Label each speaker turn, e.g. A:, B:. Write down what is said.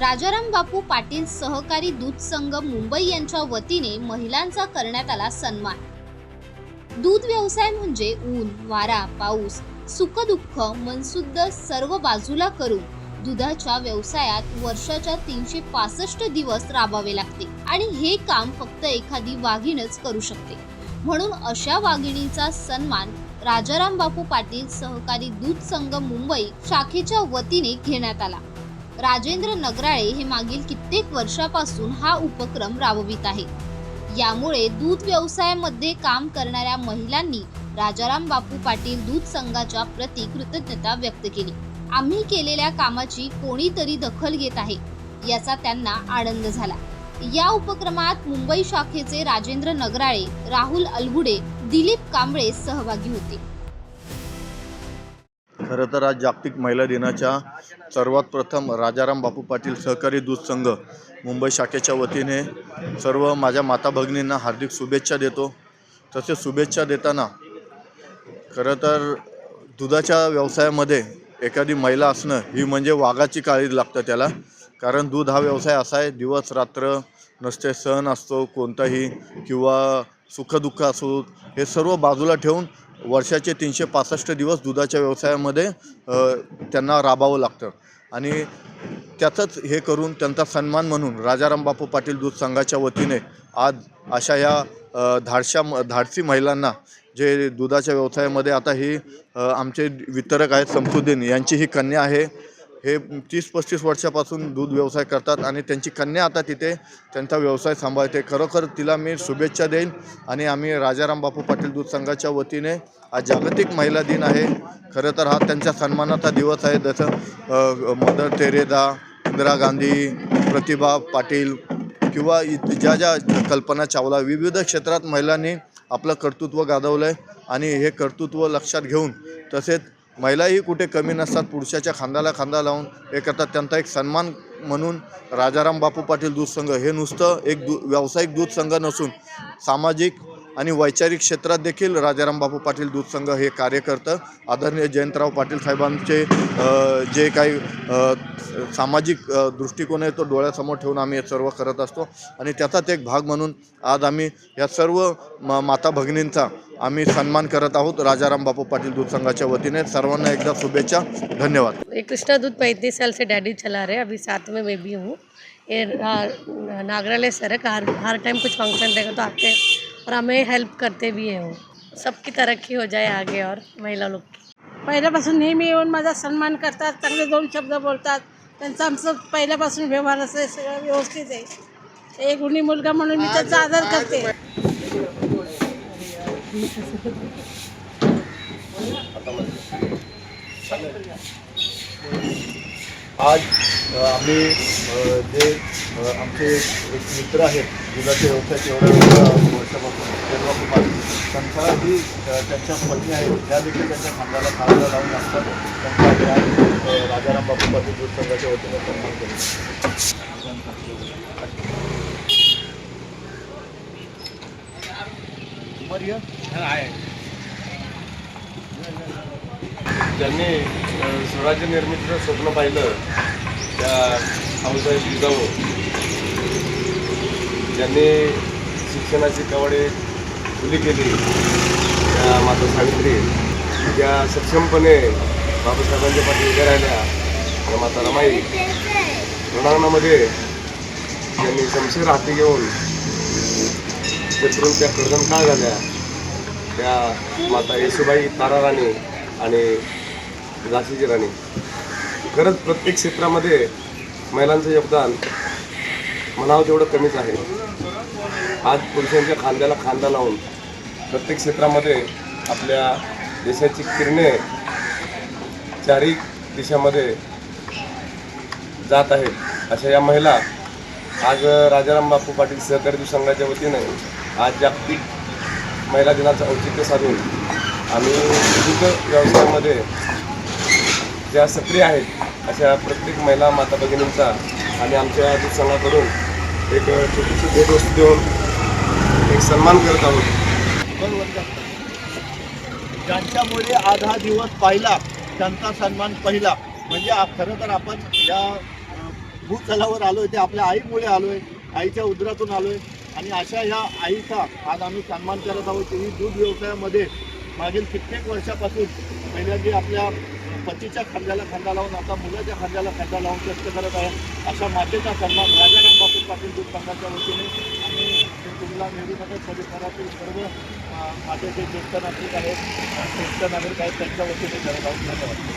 A: राजाराम बापू पाटील सहकारी दूध संघ मुंबई यांच्या वतीने महिलांचा करण्यात आला सन्मान. दूध व्यवसाय म्हणजे ऊन वारा पाऊस सुखदुःख मनसुद्ध सर्व बाजूला करून दुधाच्या व्यवसायात वर्षाच्या तीनशे पासष्ट दिवस राबावे लागते आणि हे काम फक्त एखादी वाघीणच करू शकते. म्हणून अशा वाघिणीचा सन्मान राजाराम बापू पाटील सहकारी दूध संघ मुंबई शाखेच्या वतीने घेण्यात आला. राजेंद्र नगराळे हे मागील कित्येक वर्षापासून हा उपक्रम राबवित आहे. यामुळे दूध व्यवसायामध्ये काम करणाऱ्या महिलांनी राजाराम बापू पाटील दूध संघाच्या प्रती कृतज्ञता व्यक्त केली. आम्ही केलेल्या कामाची कोणीतरी दखल घेत आहे याचा त्यांना आनंद झाला. या उपक्रमात मुंबई शाखेचे राजेंद्र नगराळे राहुल अलगुडे दिलीप कांबळे सहभागी होते.
B: खरं तर आज जागतिक महिला दिनाच्या सर्वात प्रथम राजाराम बापू पाटील सहकारी दूध संघ मुंबई शाखेच्या वतीने सर्व माझ्या माता भगिनींना हार्दिक शुभेच्छा देतो. तसेच शुभेच्छा देताना खरं तर दुधाच्या व्यवसायामध्ये एखादी महिला असणं ही म्हणजे वाघाची काळी लागतं त्याला. कारण दूध हा व्यवसाय असा आहे दिवस रात्र नसते सण असतो कोणताही किंवा सुखदुःख असो हे सर्व बाजूला ठेवून वर्षाचे तीनशे पासष्ट दिवस दुधाच्या व्यवसायामध्ये त्यांना राबावं लागतं. आणि त्याचंच हे करून त्यांचा सन्मान म्हणून राजाराम बापू पाटील दूध संघाच्या वतीने आज अशा या धाडशा म- धाडसी महिलांना जे दुधाच्या व्यवसायामध्ये आता ही आमचे वितरक आहेत समसुद्दीन यांची ही कन्या आहे. हे तीस पस्तीस वर्षापासून दूध व्यवसाय करतात आणि त्यांची कन्या आता तिथे त्यांचा व्यवसाय सांभाळते. खरोखर तिला मी शुभेच्छा देईन आणि आम्ही राजाराम बापू पाटील दूध संघाच्या वतीने आज जागतिक महिला दिन आहे. खरं तर हा त्यांच्या सन्मानाचा दिवस आहे. जसं मदर तेरेदा इंदिरा गांधी प्रतिभा पाटील किंवा ज्या ज्या कल्पना चावला विविध क्षेत्रात महिलांनी आपलं कर्तृत्व गाजवलं आहे आणि हे कर्तृत्व लक्षात घेऊन तसेच महिलाही कुठे कमी नसतात पुरुषाच्या खांद्याला खांदा लावून हे करतात. त्यांचा एक सन्मान म्हणून राजाराम बापू पाटील दूध संघ हे नुसतं एक दू व्यावसायिक दूध संघ नसून सामाजिक आणि वैचारिक क्षेत्रात देखील राजाराम बापू पाटील दूध संघ हे कार्य करतं. आदरणीय जयंतराव पाटील साहेबांचे जे काही सामाजिक दृष्टिकोन आहे तो डोळ्यासमोर ठेवून आम्ही हे सर्व करत असतो. आणि त्याचाच एक भाग म्हणून आज आम्ही या सर्व म माता भगिनींचा आम्ही सन्मान करत आहोत राजाराम बापू पाटील दूध संघाच्या वतीने. सर्वांना एकदा शुभेच्छा. धन्यवाद.
C: कृष्णा दूध पैंतीस साल से डैडी चला रहे हैं. अभी साथ में मैं भी हूँ. ये नागरालय सर है हर हर टाइम कुछ फंक्शन रहेगा तो आते हैं। और हमें हेल्प करते भी हैं वो। सबकी तरक्की हो जाए आगे और महिला लोग की।
D: पहिल्यापासून नेहमी येऊन माझा सन्मान करतात. चांगले दोन शब्द बोलतात. त्यांचा आमचं पहिल्यापासून व्यवहार असं सगळं व्यवस्थित आहे. एक गुणी मुलगा म्हणून मी त्याचा आदर करते.
B: आज आम्ही जे आमचे एक मित्र आहेत एवढ्या वर्षा- वर्षापासून कुमार ही त्यांच्या पत्नी आहेत, त्या देखील त्यांच्या खांद्याला खांदा लावून असतात. त्यांचा राजाराम बापू पाटील दूध संघाच्या वतीने सन्मान
E: ज्यांनी स्वराज्य निर्मितीचं स्वप्न पाहिलं. त्या आमदार जिजाऊ. ज्यांनी शिक्षणाची कवाडे खुली केली. त्या माता सावित्री त्या सक्षमपणे बाबासाहेबांच्या पाठी उभ्या राहिल्या. त्या माता रमाई. रणांगणामध्ये त्यांनी शमशेर हाती घेऊन पेटरून त्या का झाल्या? त्या माता येसुबाई तारा राणी आणि झाशीची राणी. खरंच प्रत्येक क्षेत्रामध्ये महिलांचं योगदान म्हणावं तेवढं कमीच आहे. आज पुरुषांच्या खांद्याला खांदा लावून प्रत्येक क्षेत्रामध्ये आपल्या देशाची किरणे चारही दिशामध्ये जात आहेत. अशा या महिला आज राजाराम बापू पाटील सहकारी संघाच्या वतीने आज जागतिक महिला दिनाचं औचित्य साधून आम्ही विविध व्यवसायामध्ये ज्या सक्रिय आहेत अशा प्रत्येक महिला माता भगिनींचा आणि आमच्या दूध संघाकडून एक छोटीशी भेटवस्तू देऊन एक सन्मान करत आहोत.
B: ज्यांच्यामुळे आज हा दिवस पाहिला त्यांचा सन्मान पहिला. म्हणजे खरं तर आपण या अ,
F: भूतलावर आलोय ते आपल्या आईमुळे आलोय आईच्या उदरातून आलोय. आणि अशा ह्या आईचा आज आम्ही सन्मान करत आहोत. ही दूध व्यवसायामध्ये मागील कित्येक वर्षापासून पहिल्यांदा आपल्या पतीच्या खांद्याला खांदा लावून आता मुलाच्या खांद्याला खांदा लावून कष्ट करत आहे. अशा मातेचा सन्मान राजाराम बापू पाटील दूध संघाच्या वतीने आणि कुर्ला नेहरूनगर परिसरातील सर्व मातेचे ज्येष्ठ नागरिक आहेत ज्येष्ठ नागरिक आहेत त्यांच्या वतीने करत आहोत. धन्यवाद.